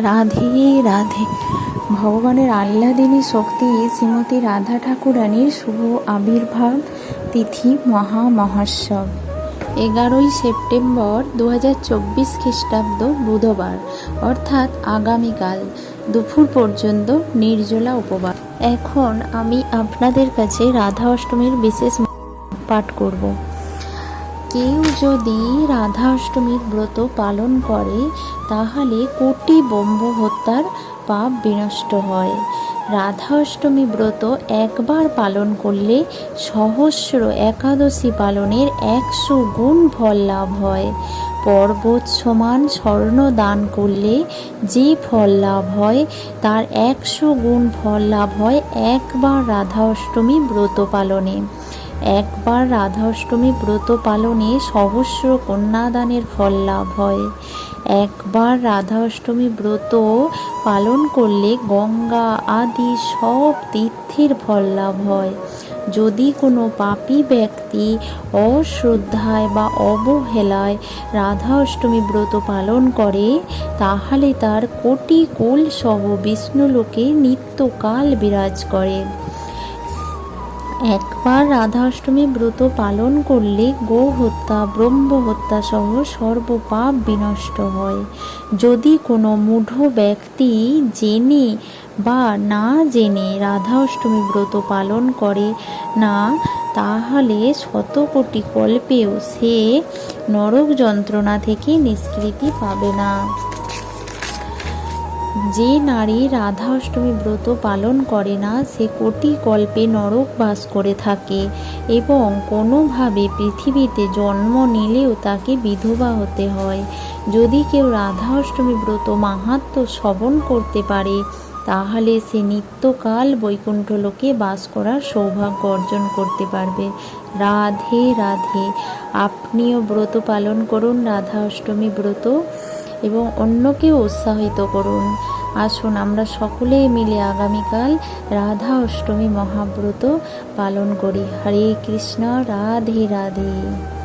রাধে রাধে। ভগবানের আহ্লাদিনী শক্তি শ্রীমতী রাধা ঠাকুরানীর শুভ আবির্ভাব তিথি মহা মহোৎসব এগারোই সেপ্টেম্বর দু হাজার চব্বিশ খ্রিস্টাব্দ বুধবার, অর্থাৎ আগামীকাল দুপুর পর্যন্ত নির্জলা উপবাস। এখন আমি আপনাদের কাছে রাধা অষ্টমীর বিশেষ পাঠ করব। কেউ যদি রাধা অষ্টমীর ব্রত পালন করে, তাহলে কোটি ব্রহ্ম হত্যার পাপ বিনষ্ট হয়। রাধা অষ্টমী ব্রত একবার পালন করলে সহস্র একাদশী পালনের একশো গুণ ফল লাভ হয়। পর্বত সমান স্বর্ণ দান করলে যে ফল লাভ হয়, তার একশো গুণ ফল লাভ হয় একবার রাধা অষ্টমী ব্রত পালনে। একবার রাধা অষ্টমী ব্রত পালনে সহস্র কন্যাদানের ফল লাভ হয়। একবার রাধা অষ্টমী ব্রত পালন করলে গঙ্গা আদি সব তীর্থের ফল লাভ হয়। যদি কোনো পাপী ব্যক্তি অশ্রদ্ধায় বা অবহেলায় রাধা অষ্টমী ব্রত পালন করে, তাহলে তার কোটি কোল সহ বিষ্ণুলোকে নিত্যকাল বিরাজ করে। একবার রাধা অষ্টমী ব্রত পালন করলে গো হত্যা ব্রহ্ম হত্যা সহ সর্বপাপ বিনষ্ট হয়। যদি কোনো মূঢ় ব্যক্তি জেনে বা না জেনে রাধা অষ্টমী ব্রত পালন করে না, তাহলে শত কোটি কল্পেও সে নরক যন্ত্রণা থেকে নিষ্কৃতি পাবে না। যে নারী রাধা অষ্টমী ব্রত পালন করে না, সে কোটি কল্পে নরক বাস করে থাকে এবং কোনোভাবে পৃথিবীতে জন্ম নিলেও তাকে বিধবা হতে হয়। যদি কেউ রাধা অষ্টমী ব্রত মাহাত্ম শ্রবণ করতে পারে, তাহলে সে নিত্যকাল বৈকুণ্ঠ লোকে বাস করার সৌভাগ্য অর্জন করতে পারবে। রাধে রাধে, আপনিও ব্রত পালন করুন রাধা অষ্টমী ব্রত। এবং অন্যকেও উৎসাহিত করুন। আসুন আমরা সকলে মিলে আগামীকাল রাধা অষ্টমী মহাব্রত পালন করি। হরে কৃষ্ণ, রাধে রাধে।